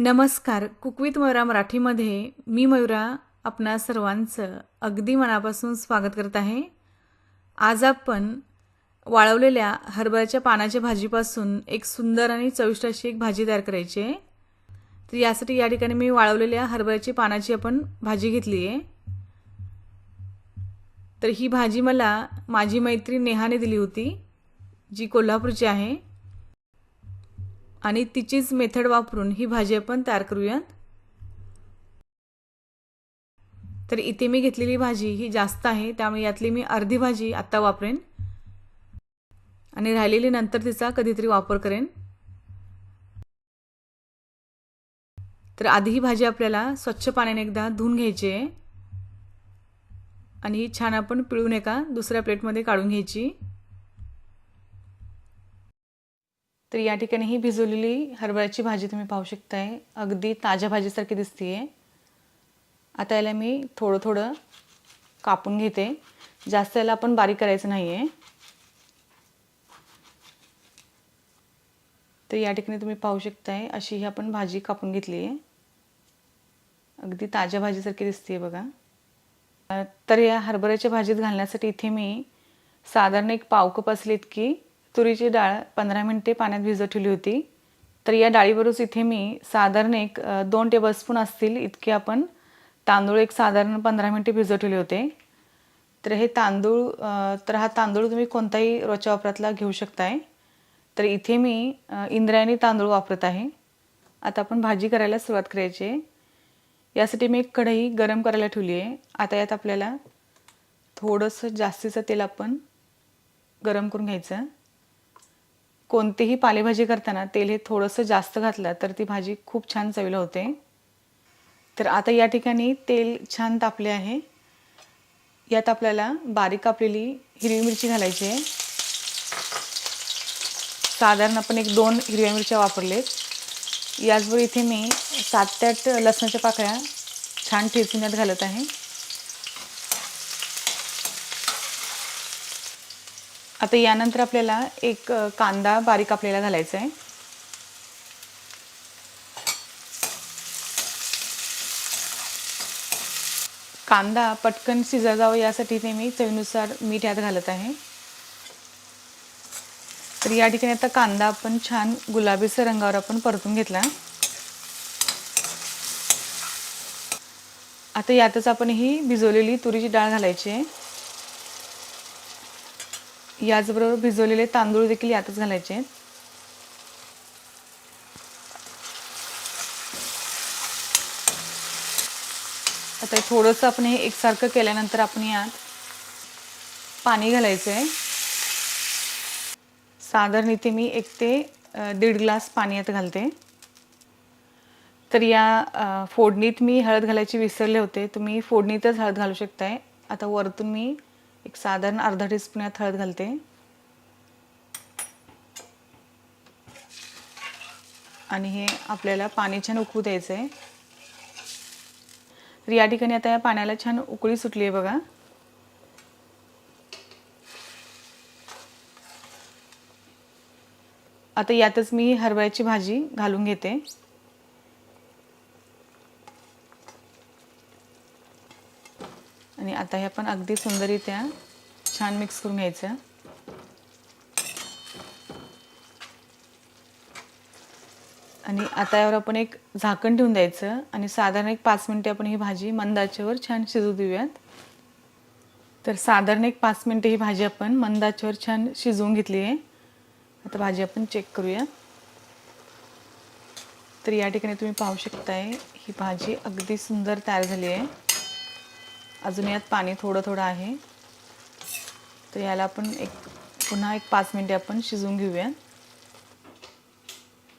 नमस्कार. कुकवित मयुरा मराठीमध्ये मी मयुरा आपणा सर्वांचं अगदी मनापासून स्वागत करत आहे. आज आपण वाळवलेल्या हरभऱ्याच्या पानाच्या भाजीपासून एक सुंदर आणि चविष्ट अशी एक भाजी तयार करायची आहे. तर यासाठी या ठिकाणी मी वाळवलेल्या हरभऱ्याची पानाची आपण भाजी घेतली आहे. तर ही भाजी मला माझी मैत्रीण नेहाने दिली होती जी कोल्हापूरची आहे. आणि तिचीच मेथड वापरून ही भाजी आपण तयार करूयात. तर इथे मी घेतलेली भाजी ही जास्त आहे त्यामुळे यातली मी अर्धी भाजी आत्ता वापरेन. आणि राहिलेली नंतर तिचा कधीतरी वापर करेन. तर आधी ही भाजी आपल्याला स्वच्छ पाण्याने एकदा धुवून घ्यायची आहे. आणि ही छान आपण पिळून एका दुसऱ्या प्लेटमध्ये काढून घ्यायची. तर या ठिकाणी ही भिजवलेली हरभऱ्याची भाजी तुम्ही पाहू शकताय. अगदी ताज्या भाजीसारखी दिसतीये. आता याला मी थोडं थोडं कापून घेते. जास्त याला आपण बारीक करायचं नाही आहे तर या ठिकाणी तुम्ही पाहू शकताय अशी ही आपण भाजी कापून घेतली आहे. अगदी ताज्या भाजीसारखी दिसते बघा. तर या हरभऱ्याच्या भाजीत घालण्यासाठी इथे मी साधारण एक पाव कप असली इतकी तुरीची डाळ पंधरा मिनटे पाण्यात भिजत ठेवली होती. तर या डाळीवरच इथे मी साधारण एक दोन टेबलस्पून असतील इतके आपण तांदूळ एक साधारण पंधरा मिनटे भिजत ठेवले होते. तर हे तांदूळ तर हा तांदूळ तुम्ही कोणताही रोजच्या वापरातला घेऊ शकताय. तर इथे मी इंद्रायणी तांदूळ वापरत आहे. आता आपण भाजी करायला सुरुवात करायची आहे. यासाठी मी एक कढई गरम करायला ठेवली आहे. आता यात आपल्याला थोडंसं जास्तीचं तेल आपण गरम करून घ्यायचं. कोणतीही पालेभाजी करताना तेल हे थोडंसं जास्त घातलं तर ती भाजी खूप छान चवीला होते. तर आता या ठिकाणी तेल छान तापले आहे. यात आपल्याला बारीक कापलेली हिरवी मिरची घालायची आहे. साधारण आपण एक दोन हिरव्या मिरच्या वापरलेत. याचबरोबर इथे मी सात ते आठ लसणाच्या पाकळ्या छान ठेचून यात घालत आहे. आता यानंतर आपल्याला एक कांदा बारीक आपल्याला घालायचा आहे कांदा पटकन शिजा जावं यासाठी ते मी चवीनुसार मीठ यात घालत आहे. तर या ठिकाणी आता कांदा आपण छान गुलाबीसर रंगावर आपण परतून घेतला. आता यातच आपण ही भिजवलेली तुरीची डाळ घालायची आहे. याचबरोबर भिजवलेले तांदूळ देखील यातच घालायचे. आहेत आता थोडंसं आपण हे एकसारखं केल्यानंतर आपण यात पाणी घालायचं आहे साधारण इथे मी एक ते दीड ग्लास पाणी यात घालते. तर या फोडणीत मी हळद घालायची विसरले होते तुम्ही फोडणीतच हळद घालू शकताय. आता वरतून मी एक साधारण अर्धा टीस्पून यात हळद घालते. आणि हे आपल्याला पाणी छान उकळू द्यायचं आहे तर या ठिकाणी आता या पाण्याला छान उकळी सुटली आहे बघा. आता यातच मी हरभऱ्याची भाजी घालून घेते. आणि आता हे आपण अगदी सुंदररित्या छान मिक्स करून घ्यायचं आणि आता यावर आपण एक झाकण ठेवून द्यायचं आणि साधारण एक पाच मिनटे आपण ही भाजी मंदाच्यावर छान शिजू देऊयात. तर साधारण एक पाच मिनटे ही भाजी आपण मंदाच्यावर छान शिजवून घेतली आहे. आता भाजी आपण चेक करूया. तर या ठिकाणी तुम्ही पाहू शकताय ही भाजी अगदी सुंदर तयार झाली आहे. अजून यात पाणी थोडं थोडं आहे. तर याला आपण एक पुन्हा एक पाच मिनटे आपण शिजवून घेऊया.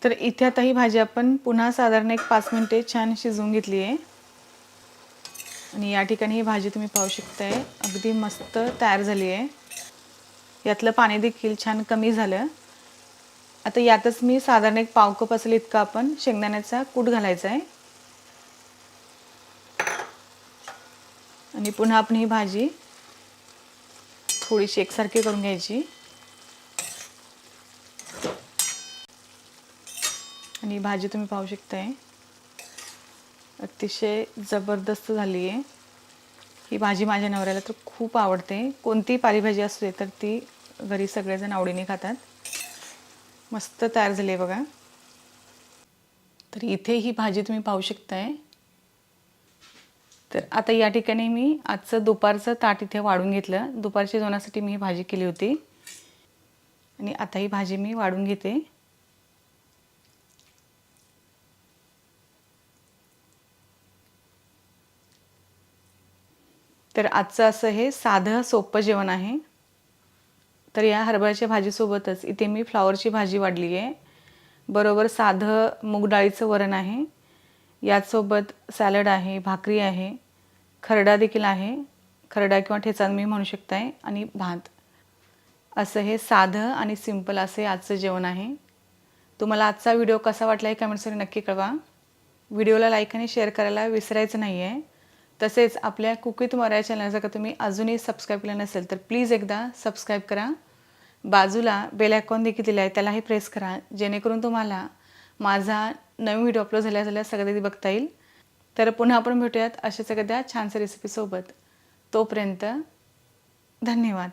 तर इथे आता ही भाजी आपण पुन्हा साधारण एक पाच मिनटे छान शिजवून घेतली आहे. आणि या ठिकाणी ही भाजी तुम्ही पाहू शकताय अगदी मस्त तयार झाली आहे. यातलं पाणी देखील छान कमी झालं. आता यातच मी साधारण एक पाव कप असेल इतका आपण शेंगदाण्याचा कूट घालायचा आहे. आणि पुन्हा आपण ही भाजी थोडीशी एकसारखी करून घ्यायची. आणि भाजी तुम्ही पाहू शकताय. अतिशय जबरदस्त झाली आहे ही भाजी माझ्या नवऱ्याला तर खूप आवडते. कोणतीही पालेभाजी असू दे तर ती घरी सगळेजण आवडीने खातात. मस्त तयार झाली आहे बघा. तर इथे ही भाजी तुम्ही पाहू शकताय. तर आता या ठिकाणी मी आजचं दुपारचं ताट इथे वाढून घेतलं. दुपारच्या जेवणासाठी मी ही भाजी केली होती. आणि आता ही भाजी मी वाढून घेते. तर आजचं असं हे साधं सोपं जेवण आहे. तर या हरभऱ्याच्या भाजीसोबतच इथे मी फ्लॉवरची भाजी वाढली आहे. बरोबर साधं मूग डाळीचं वरण आहे. याचसोबत सॅलड आहे भाकरी आहे खरडा देखील आहे. खरडा किंवा ठेचा मी म्हणू शकताय आणि भात. असं हे साधं आणि सिंपल असे आजचं जेवण आहे. तुम्हाला आजचा व्हिडिओ कसा वाटला हे कमेंट्सवर नक्की कळवा. व्हिडिओला लाईक आणि शेअर करायला विसरायचं नाही आहे तसेच आपल्या कुकीत मराया चॅनल जर का तुम्ही अजूनही सबस्क्राईब केलं नसेल तर प्लीज एकदा सबस्क्राईब करा. बाजूला बेल आयकॉन देखील दिला आहे त्यालाही प्रेस करा. जेणेकरून तुम्हाला माझा नवीन व्हिडिओ अपलोड झाल्या झाल्या सगळ्या बघता येईल. तर पुन्हा आपण भेटूयात अशाच एखाद्या छानशा रेसिपीसोबत तोपर्यंत धन्यवाद.